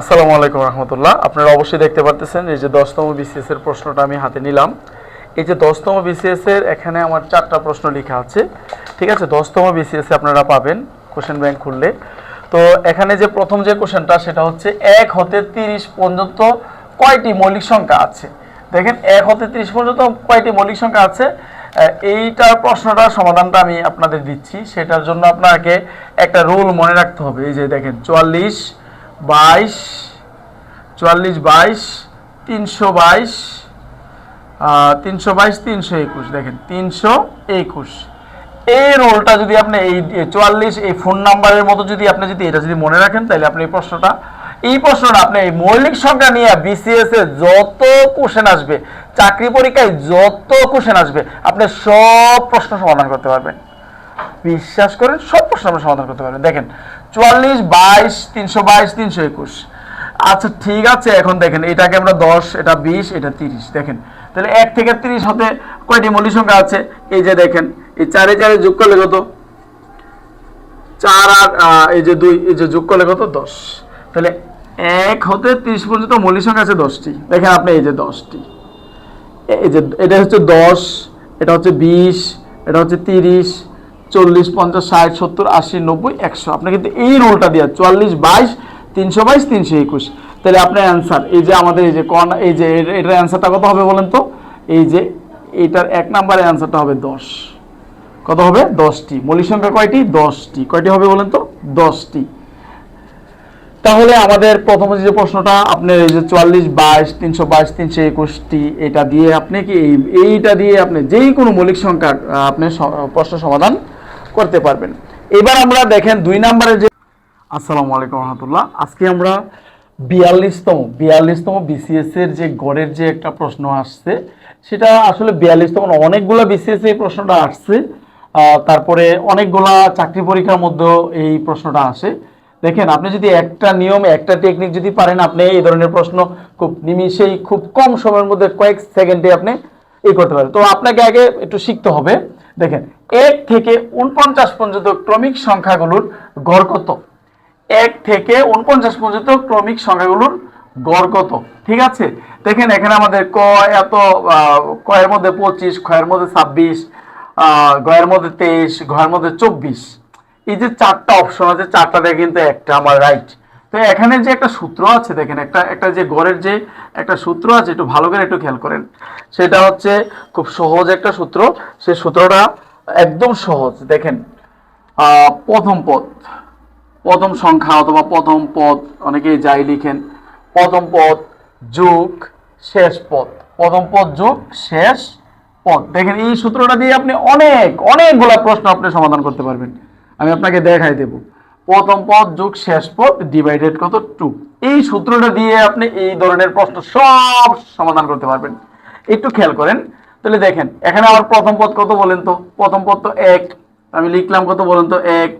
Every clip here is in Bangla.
আসসালামু আলাইকুম রহমতুল্লাহ। আপনারা অবশ্যই দেখতে পারতেছেন এই যে দশতম বিসিএস এর প্রশ্নটা আমি হাতে নিলাম। এই যে দশতম বিসিএস এর এখানে আমার চারটা প্রশ্ন লেখা আছে। ঠিক আছে, দশতম বিসিএস এ আপনারা পাবেন কোশ্চেন ব্যাংক খুললে। তো এখানে যে প্রথম যে কোশ্চেনটা সেটা হচ্ছে এক হতে তিরিশ পর্যন্ত কয়টি মৌলিক সংখ্যা আছে? দেখেন, এক হতে তিরিশ পর্যন্ত কয়টি মৌলিক সংখ্যা আছে? এইটার প্রশ্নটার সমাধানটা আমি আপনাদের দিচ্ছি। সেটার জন্য আপনাকে একটা রুল মনে রাখতে হবে। এই যে দেখেন, চুয়াল্লিশ বাইশ, চুয়াল্লিশ বাইশ, তিনশো বাইশ তিনশো বাইশ, তিনশো একুশ। দেখেন, তিনশো একুশ। এই রোলটা যদি আপনি এই চুয়াল্লিশ, এই ফোন নাম্বারের মতো যদি আপনি যদি এটা যদি মনে রাখেন, তাহলে আপনি এই প্রশ্নটা এই প্রশ্নটা আপনি এই মৌলিক সংখ্যা নিয়ে বিসিএস এ যত কোশ্চেন আসবে, চাকরি পরীক্ষায় যত কোশ্চেন আসবে, আপনি সব প্রশ্ন সমাধান করতে পারবেন। বিশ্বাস করেন, সব প্রশ্ন আমরা সমাধান করতে পারবেন দেখেন, চুয়াল্লিশ, বাইশ, তিনশো বাইশ, তিনশো একুশ। আচ্ছা ঠিক আছে, এখন দেখেন, এটাকে আমরা দশ, এটা বিশ, এটা তিরিশ। দেখেন, তাহলে এক থেকে তিরিশ হতে কয়টি মৌলিক সংখ্যা আছে? এই যে দেখেন, এই চারে চারে যোগ করলে কত? চার আর এই যে দুই, এই যে যোগ করলে কত? দশ। তাহলে এক হতে তিরিশ পর্যন্ত মৌলিক সংখ্যা আছে দশটি। দেখেন আপনি এই যে দশটি। এই যে, এটা হচ্ছে দশ, এটা হচ্ছে বিশ, এটা হচ্ছে তিরিশ চল্লিশ পঞ্চাশ ষাট সত্তর আশি নব্বই একশো। আপনি কিন্তু এই রোলটা দিয়ে চুয়াল্লিশ বাইশ তিনশো বাইশ তিনশো একুশ। তাহলে আপনার অ্যান্সার এই যে আমাদের এই যে কন এই যে এটার অ্যান্সারটা কত হবে বলেন তো? এই যে এইটার এক নাম্বারের অ্যান্সারটা হবে দশ। কত হবে? দশটি। মৌলিক সংখ্যা কয়টি? দশটি। কয়টি হবে বলেন তো? দশটি। তাহলে আমাদের প্রথম যে প্রশ্নটা আপনার এই যে চুয়াল্লিশ বাইশ তিনশো বাইশ তিনশো একুশটি এটা দিয়ে আপনি কি এই এইটা দিয়ে আপনি যেই কোনো মৌলিক সংখ্যার আহ, আপনি প্রশ্ন সমাধান করতে পারবেন। এবার আমরা দেখেন দুই নম্বরের যে আসসালামু আলাইকুম রহমতুল্লাহ। আজকে আমরা বিয়াল্লিশতম বিয়াল্লিশতম বিসিএস এর যে গড়ের যে একটা প্রশ্ন আসছে, সেটা আসলে বিয়াল্লিশতম অনেকগুলা বিসিএস এই প্রশ্নটা আসছে। তারপরে অনেকগুলা চাকরি পরীক্ষার মধ্যেও এই প্রশ্নটা আসে। দেখেন, আপনি যদি একটা নিয়ম, একটা টেকনিক যদি পারেন, আপনি এই ধরনের প্রশ্ন খুব নিমিষেই খুব কম সময়ের মধ্যে কয়েক সেকেন্ডে আপনি এ করতে পারেন। তো আপনাকে আগে একটু শিখতে হবে। দেখেন, এক থেকে উনপঞ্চাশ পর্যন্ত ক্রমিক সংখ্যাগুলোর গড় কত? এক থেকে উনপঞ্চাশ পর্যন্ত ক্রমিক সংখ্যাগুলোর গড় কত? ঠিক আছে? দেখেন, এখানে আমাদের ক এত কয়ের মধ্যে পঁচিশ, ক্ষয়ের মধ্যে ছাব্বিশ গয়ের মধ্যে তেইশ, ঘয়ের মধ্যে চব্বিশ। এই যে চারটা অপশন আছে চারটা দেখে কিন্তু একটা আমার রাইট তো এখানে যে একটা সূত্র আছে, দেখেন একটা একটা যে গড়ের যে একটা সূত্র আছে, একটু ভালো করে একটু খেয়াল করেন। সেটা হচ্ছে খুব সহজ একটা সূত্র। সেই সূত্রটা একদম সহজ। দেখেন প্রথম পদ, প্রথম সংখ্যা অথবা প্রথম পদ, অনেকেই যাই লিখেন। প্রথম পদ, যোগ, শেষ পদ। প্রথম পদ, যোগ, শেষ পদ। দেখেন, এই সূত্রটা দিয়ে আপনি অনেক, অনেকগুলা প্রশ্ন আপনি সমাধান করতে পারবেন। আমি আপনাকে দেখাই দেব। প্রথম পদ যোগ শেষ পদ ডিভাইডেড কত টু এই সূত্রটা দিয়ে আপনি এই ধরনের প্রশ্ন সব সমাধান করতে পারবেন। একটু খেয়াল করেন। তাহলে দেখেন, এখানে আমার প্রথম পদ কত বলেন তো? প্রথম পদ তো এক। আমি লিখলাম কত বলেন তো? এক।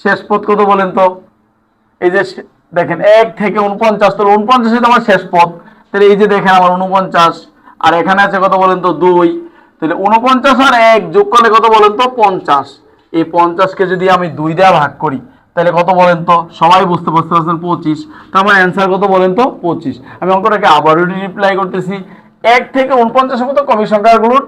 শেষ পদ কত বলেন তো? এই যে দেখেন, এক থেকে উনপঞ্চাশ তো উনপঞ্চাশে তো আমার শেষ পদ। তাহলে এই যে দেখেন আমার উনপঞ্চাশ আর এখানে আছে কত বলেন তো? দুই। তাহলে উনপঞ্চাশ আর এক যোগ করলে কত বলেন তো? পঞ্চাশ। এই পঞ্চাশকে যদি আমি দুই দেওয়া ভাগ করি তাহলে কত বলেন তো? সবাই বুঝতে বুঝতে পারছেন পঁচিশ। তো আমার অ্যান্সার কত বলেন তো? পঁচিশ। আমি অঙ্কটাকে আবারও রিপ্লাই করতেছি। এক থেকে উনপঞ্চাশের মতো সংখ্যাগুলোর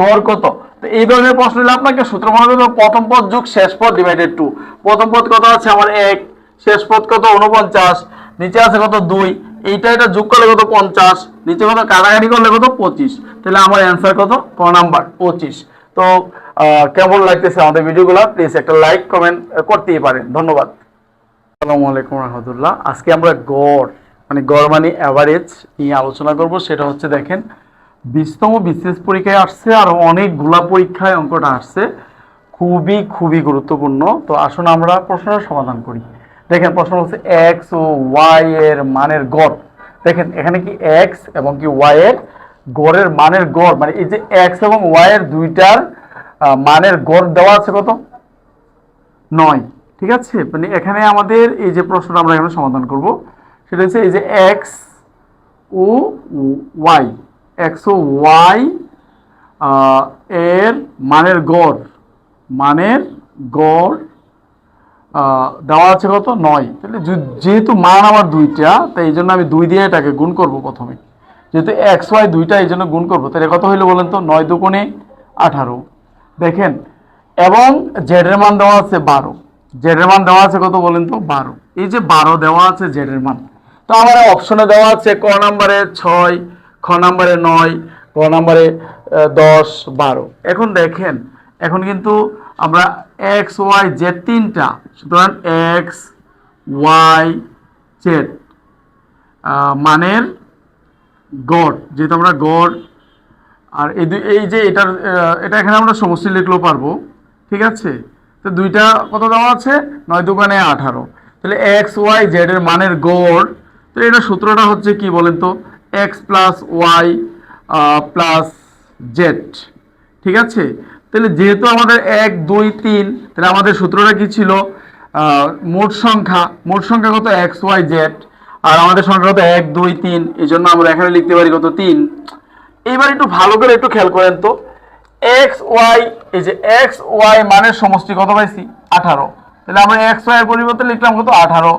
গড় কত? তো এই ধরনের প্রশ্ন হলে আপনাকে সূত্র মনে প্রথম পদ যোগ শেষ পদ ডিভাইডেড টু প্রথম পদ কত আছে? আমার এক। শেষ পদ কত? উনপঞ্চাশ। নিচে আছে কত? দুই। এইটা এটা যোগ করলে কত? পঞ্চাশ। নিচে কত? কাটাকাটি করলে কত? পঁচিশ। তাহলে আমার অ্যান্সার কত? ক নাম্বার পঁচিশ। তো কেমন লাগতেছে আমাদের ভিডিওগুলো? প্লিজ একটা লাইক কমেন্ট করতেই পারেন। ধন্যবাদ। আসসালামু আলাইকুম রহমতুল্লাহ। আজকে আমরা গড় মানে গড় মানে অ্যাভারেজ নিয়ে আলোচনা করব। সেটা হচ্ছে দেখেন, বিশতম বিশেষ পরীক্ষায় আসছে আর অনেকগুলা পরীক্ষায় অঙ্কটা আসছে। খুবই খুবই গুরুত্বপূর্ণ। তো আসুন আমরা প্রশ্নের সমাধান করি। দেখেন, প্রশ্ন হচ্ছে এক্স ও ওয়াই এর মানের গড়। দেখেন, এখানে কি এক্স এবং কি ওয়াই এর গড়ের মানের গড় মানে এই যে এক্স এবং ওয়াই এর দুইটার মানের গড় দেওয়া আছে কত? নয়। ঠিক আছে? মানে এখানে আমাদের এই যে প্রশ্নটা আমরা এখানে সমাধান করব, সেটা হচ্ছে এই যে এক্স ও ওয়াই এক্স ও ওয়াই এর মানের গড় মানের গড় দেওয়া আছে কত? নয়। তাহলে যেহেতু মান আমার দুইটা, তাই এই জন্য আমি দুই দিয়ে এটাকে গুণ করব প্রথমে। যেহেতু এক্স ওয়াই দুইটা এই জন্য গুণ করব, তাহলে কত হইল বলেন তো? নয় দুগুণে আঠারো। দেখেন, এবং জেডের মান দেওয়া আছে বারো। জেডের মান দেওয়া আছে কত বলেন তো? বারো। এই যে বারো দেওয়া আছে জেডের মান। তো আমার অপশনে দেওয়া আছে ক নাম্বারে ছয়, খ নাম্বারে নয়, ক নাম্বারে দশ, বারো। এখন দেখেন, এখন কিন্তু আমরা এক্স ওয়াই জেড তিনটা, সুতরাং এক্স ওয়াই জেড মানের গড়, যেহেতু আমরা গড় আর এই এই যে এটার এটা এখানে আমরা সমষ্টি লিখলেও পারব, ঠিক আছে? তো দুইটা কত দেওয়া আছে? নয় দোকানে আঠারো। তাহলে এক্স ওয়াই জেড এর মানের গড়, তো এটা সূত্রটা হচ্ছে কি বলেন তো? X plus Y plus Z ঠিক আছে? তাহলে যেহেতু আমাদের এক, দুই, তিন, তাহলে আমাদের সূত্রটা কি ছিল? মোট সংখ্যা মোট সংখ্যা কত? এক্স ওয়াই জেড আর আমাদের সংখ্যা কত এক, দুই, তিন, এই জন্য আমরা এখানে লিখতে পারি কত তিন। এইবার একটু ভালো করে একটু খেয়াল করেন তো। এক্স, ওয়াই, এই যে এক্স, ওয়াই মানের সমষ্টি কত পাইছি? আঠারো। তাহলে আমরা এক্স, ওয়াই এর পরিবর্তে লিখলাম কত? আঠারো।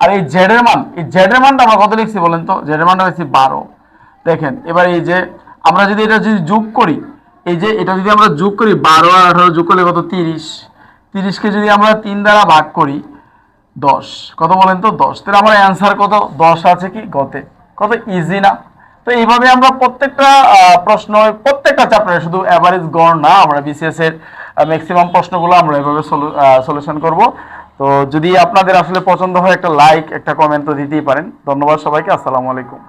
আর এই জেড এর মান, এই জেড এর মানটা আমরা কত লিখছি বলেন তো? জেড এর মানটা পাইছি বারো। দেখেন, এবার এই যে আমরা যদি এটা যদি যোগ করি, এই যে এটা যদি আমরা যোগ করি, বারো আর আঠারো যোগ করলে কত? তিরিশ। তিরিশকে যদি আমরা তিন দ্বারা ভাগ করি দশ। কত বলেন তো? দশ। তাহলে আমার অ্যান্সার কত? দশ আছে কি? গতে। কত? ইজি না? তো এইভাবে আমরা প্রত্যেকটা প্রশ্ন, প্রত্যেকটা চ্যাপ্টারে শুধু অ্যাভারেজ গড় না, আমরা বিসিএস এর ম্যাক্সিমাম প্রশ্নগুলো আমরা এভাবে সলিউশন করব। তো যদি আপনাদের আসলে পছন্দ হয় একটা লাইক একটা কমেন্ট তো দিতেই পারেন। ধন্যবাদ সবাইকে। আসসালামু আলাইকুম।